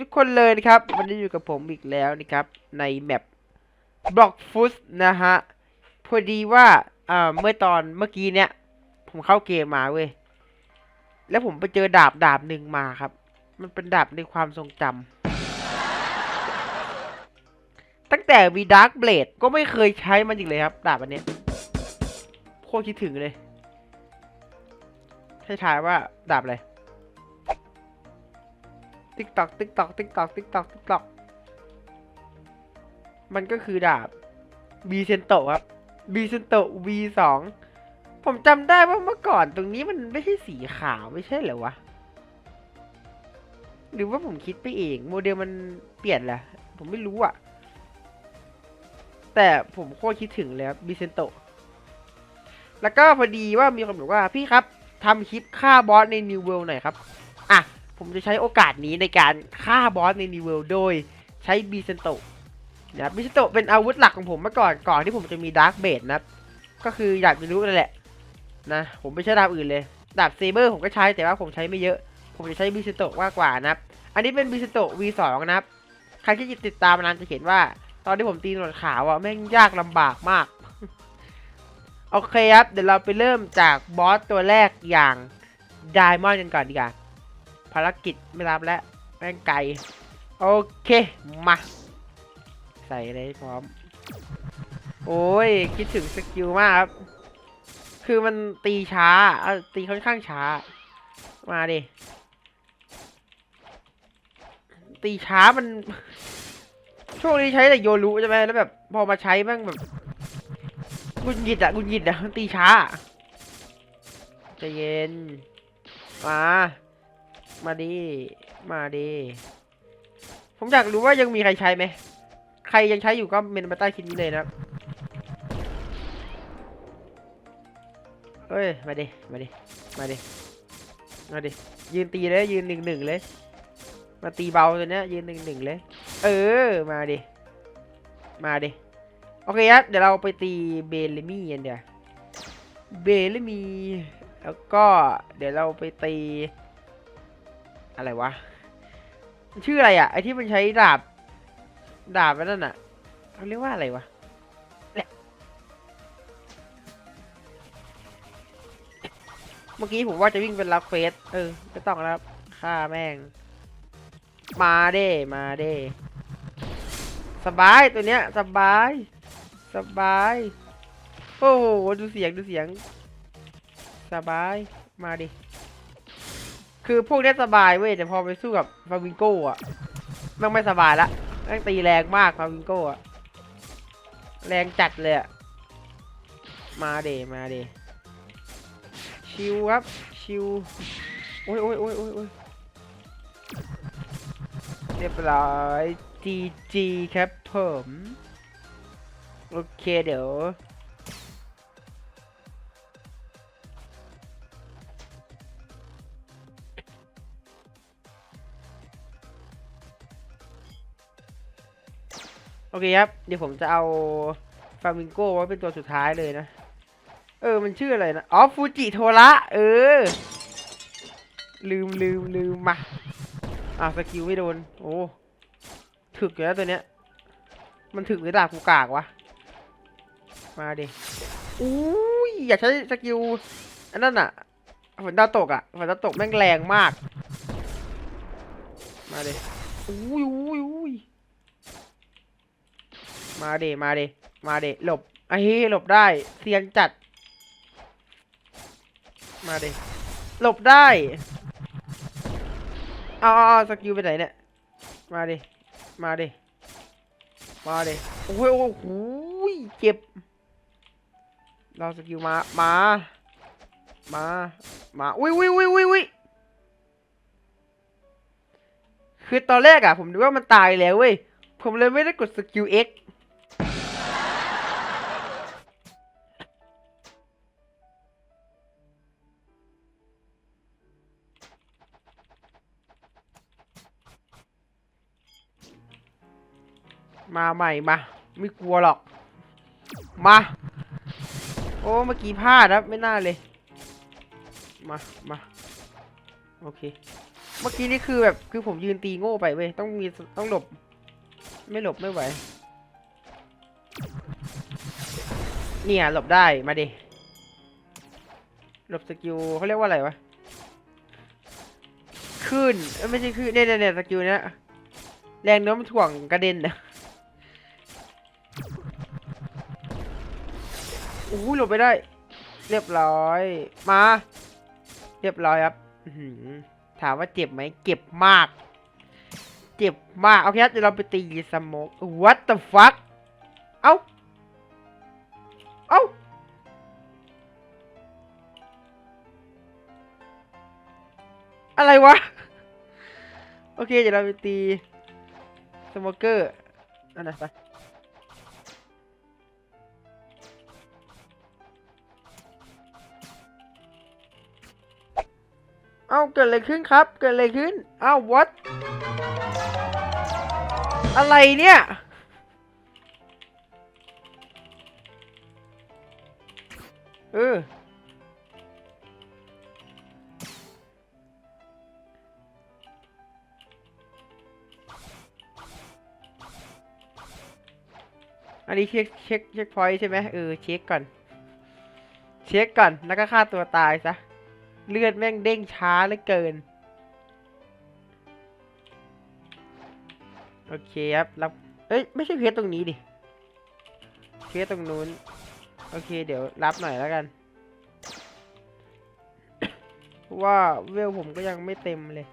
ทุกคนเลยนะครับ วันนี้อยู่กับผมอีกแล้วนะครับ ในแมปบล็อกฟุตนะฮะ พอดีว่าอ่าเมื่อตอนเมื่อกี้เนี่ย ผมเข้าเกมมาเว้ย แล้วผมไปเจอดาบดาบหนึ่งมาครับ มันเป็นดาบในความทรงจำตั้งแต่มีดาร์กเบลดก็ไม่เคยใช้มันอีกเลยครับ ดาบอันเนี้ยโคตรคิดถึงเลยให้ทายว่าดาบอะไร ติ๊กตอกติ๊กตอกติ๊กตอกติ๊กตอกติ๊กตอกมันก็คือดาบบีเซนโตครับบีเซนโต V2 ผมจำได้ว่าเมื่อก่อนตรงนี้มันไม่ใช่สีขาวไม่ใช่เหรอวะ หรือว่าผมคิดไปเอง โมเดลมันเปลี่ยนแหละผมไม่รู้อะแต่ผมโคตรคิดถึงเลยครับบีเซนโตแล้วก็พอดีว่ามีคนบอกว่าพี่ครับทำคลิปฆ่าบอสในนิวเวลหน่อยครับ อะ ผมจะใช้โอกาสนี้ในการฆ่าบอสในนิวเวลโดยใช้บีเซนโตนะครับบีเซนโตเป็นอาวุธหลักของผมเมื่อก่อนก่อนที่ผมจะมีดาร์กเบดนะครับ ก็คืออยากจะรู้นั่นแหละนะผมไม่ใช่ดาบอื่นเลย ดาบเซเบอร์ผมก็ใช้แต่ว่าผมใช้ไม่เยอะ ผมจะใช้บีเซนโตมากกว่านะครับ อันนี้เป็นบีเซนโต V2 นะครับ ใครที่ติดตามมานานจะเห็นว่า ตอนที่ผมตีหนวดขาวอะแม่งยากลำบากมากโอเคครับ เดี๋ยวเราไปเริ่มจากบอสตัวแรกอย่างไดมอนด์กันก่อนดีกว่า ภารกิจไม่รับแล้วแม่งไกล โอเค มา ใส่เลยพร้อม โอ้ย คิดถึงสกิลมากครับ คือมันตีช้าตีค่อนข้างช้า มาดิ ตีช้ามัน ช่วงนี้ใช้แต่โยรุใช่ไหมแล้วแบบ พอมาใช้แม่งแบบกุนหยิดอะกุนหยิดอะตีช้าใจเย็น มา มาดิมาดิผมอยากรู้ว่ายังมีใครใช้ไหม ใครยังใช้อยู่ก็เมนมาใต้คลิปนี้เลยนะครับเฮ้ย มาดิ มาดิ มาดิ มาดิ ยืนตีเลย ยืนหนึ่งหนึ่งเลย มาตีเบาตัวเนี้ย ยืนหนึ่งหนึ่งเลย เออ มาดิ มาดิ โอเคครับ เดี๋ยวเราไปตีเบลมี่กันเดี๋ยว เบลมี่ แล้วก็เดี๋ยวเราไปตี อะไรวะมันชื่ออะไรอะไอที่มันใช้ดาบ ดาบนั่นน่ะเขาเรียกว่าอะไรวะเนี่ยเมื่อกี้ผมว่าจะวิ่งเป็นรับเควสเออไม่ต้องแล้วครับฆ่าแม่ง มาเด้ มาเด้ สบายตัวเนี้ย สบาย สบาย โอ้โห ดูเสียง ดูเสียง สบาย มาดิ คือพวกนี้สบายเว้ยแต่พอไปสู้กับฟาวิงโก้อะมันไม่สบายละแม่งตีแรงมากฟาวิงโก้อะแรงจัดเลยอะมาเดมาเดชิวครับชิวโอ้ยโอ้ยโอ้ยโอ้ยโอ้ยเรียบร้อย GG ครับผม โอเคเดี๋ยว โอเคครับ เดี๋ยวผมจะเอาฟามิงโก้ไว้เป็นตัวสุดท้ายเลยนะ เออ มันชื่ออะไรนะ อ๋อ ฟูจิโทระ เออ ลืมลืมลืมมา อะสกิลไม่โดน โอ้ ถึกอยู่แล้วตัวเนี้ย มันถึกหรือดาบกูกากวะ มาดิอุ้ย อย่าใช้สกิล อันนั้นอะ ฝนดาวตกอะ ฝนดาวตกแม่งแรงมาก มาดิอุ้ยอุ้ยอุ้ย มาเดมาเดมาเดหลบไอ้เฮ้หลบได้เซียนจัด มาเดหลบได้เอาเอาเอาสกิลไปไหนเนี่ย มาเดมาเดมาเดโอ้ยโอ้โหเจ็บเราสกิลมา มา มา มา อุ้ยอุ้ยอุ้ยอุ้ยอุ้ยคือตอนแรกอะผมนึกว่ามันตายแล้วเว้ย ผมเลยไม่ได้กดสกิล X มาใหม่มา ไม่กลัวหรอก มา โอ้เมื่อกี้พลาดครับไม่น่าเลย มามาโอเค เมื่อกี้นี่คือแบบคือผมยืนตีโง่ไปเว้ยต้องมีต้องหลบ ไม่หลบไม่ไหวเนี่ยหลบได้มาดิหลบสกิลเขาเรียกว่าอะไรวะขึ้นไม่ใช่ขึ้นเนี่ยเนี่ยเนี่ยสกิลเนี้ยแรงน้มถ่วงกระเด็นนะ อ้หลบไปได้ เรียบร้อย มา เรียบร้อยครับถามว่าเจ็บไหมเจ็บมาก เจ็บมาก โอเคครับเดี๋ยวเราไปตีสโมก what the fuck เอ้า เอ้าอะไรวะ โอเค เดี๋ยวเราไปตีสโมเกอร์อันไหนไป เกิดอะไรขึ้นครับ เกิดอะไรขึ้น อ้า what อะไรเนี่ย เออ อันนี้เช็คเช็คเช็คพอยต์ใช่ไหมเออ เช็คก่อน เช็คก่อน แล้วก็ฆ่าตัวตายซะ เลือดแม่งเด้งช้าเหลือเกิน โอเคครับรับเอ้ย ไม่ใช่เพจตรงนี้ดิ เพจตรงนู้น โอเค เดี๋ยวรับหน่อยแล้วกันเพราะว่าเวลผมก็ยังไม่เต็มเลย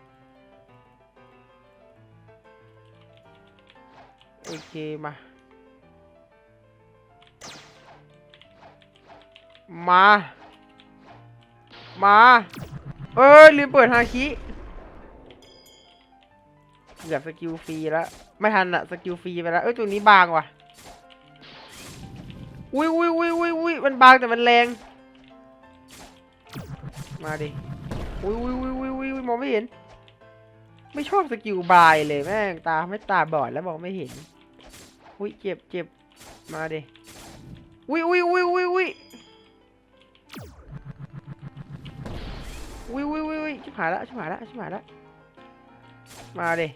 โอเคมา มา มาเอ้ยลืมเปิดฮาคิเกือบสกิลฟรีแล้วไม่ทันอะสกิลฟรีไปแล้วเอ้ยตัวนี้บางว่ะอุ้ยอุ้ยอุ้ยอุ้ยอุ้ยมันบางแต่มันแรง มาดิอุ้ยอุ้ยอุ้ยอุ้ยอุ้ยอุ้ยมองไม่เห็น ไม่ชอบสกิลบายเลยแม่งตาไม่ตาบอดแล้วมองไม่เห็นอุ้ยเจ็บเจ็บมาดิอุ้ยอุ้ยอุ้ยอุ้ยอุ้ย อุ้ยอุ้ยอุ้ยอุ้ยชิบหายละชิบหายละชิบหายละมาดิ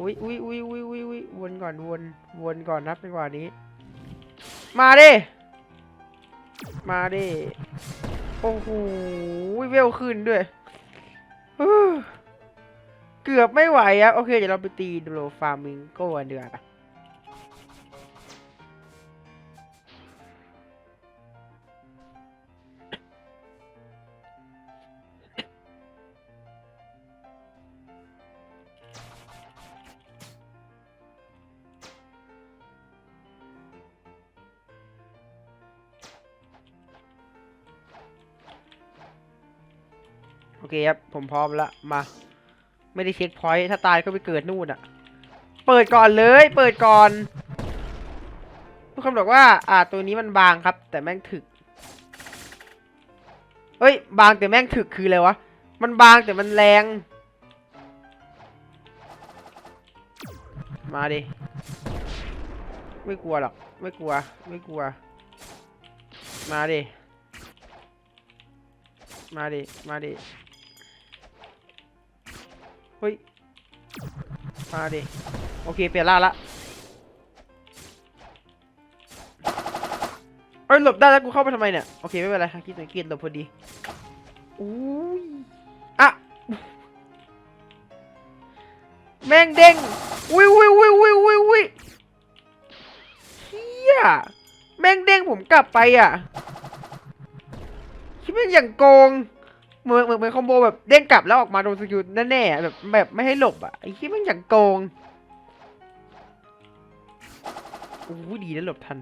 อุ้ยอุ้ยอุ้ยอุ้ยอุ้ยอุ้ยวนก่อนวนวนก่อนนับไปกว่านี้ มาดิมาดิโอ้โหเวลขึ้นด้วยเกือบไม่ไหวอะโอเคเดี๋ยวเราไปตีโดโลฟาร์มิงโก้กันเดีกว่ โอเคครับ ผมพร้อมละมา ไม่ได้เช็คพอยต์ถ้าตายก็ไปเกิดนู่นอะเปิดก่อนเลย เปิดก่อน ทุกคนบอกว่า อ่า ตัวนี้มันบางครับ แต่แม่งถึก เฮ้ย บางแต่แม่งถึกคืออะไรวะ มันบางแต่มันแรง มาดิ ไม่กลัวหรอก ไม่กลัว ไม่กลัว มาดิ มาดิ มาดิ เฮ้ย มาดิ โอเค เปลี่ยนล่าละเอ้ยหลบได้แล้วกูเข้าไปทำไมเนี่ย โอเค ไม่เป็นไรคิดสังเกตหลบพอดีอุ้ยอะแม่งเด้งอุ้ยอุ้ยอุ้ยอุ้ยอุ้ยอุ้ยเฮียแม่งเด้งผมกลับไปอะคิดว่าอย่างโกง เหมือนเหมือนเหมือนคอมโบแบบเด้งกลับแล้วออกมาโดนสกิลแน่ๆแบบแบบไม่ให้หลบอะไอ้ที่มันอย่างโกงโอ้ยดีนะหลบทัน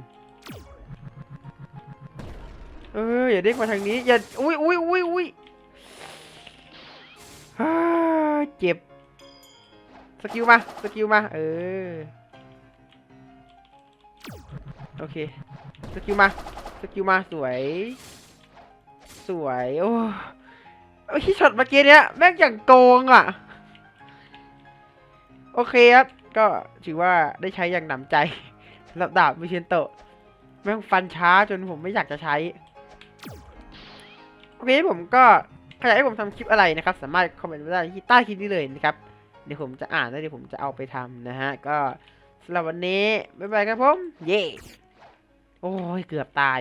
เอออย่าเด้งมาทางนี้อย่าอุ้ยอุ้ยอุ้ยอุ้ยเจ็บสกิลมาสกิลมาเออโอเคสกิลมาสกิลมาสวย สวยโอ้ ที่ช็อตเมื่อกี้เนี้ยแม่งอย่างโกงอะ โอเคครับ ก็ถือว่าได้ใช้อย่างหนำใจสำหรับดาบมิเชนโตะแม่งฟันช้าจนผมไม่อยากจะใช้ โอเคผมก็ใครอยากให้ผมทำคลิปอะไรนะครับ สามารถคอมเมนต์ไว้ได้ที่ใต้คลิปนี้เลยนะครับ เดี๋ยวผมจะอ่านแล้วเดี๋ยวผมจะเอาไปทำนะฮะ ก็สำหรับวันนี้ บ๊ายบายครับผม เย้ โอ้ย เกือบตาย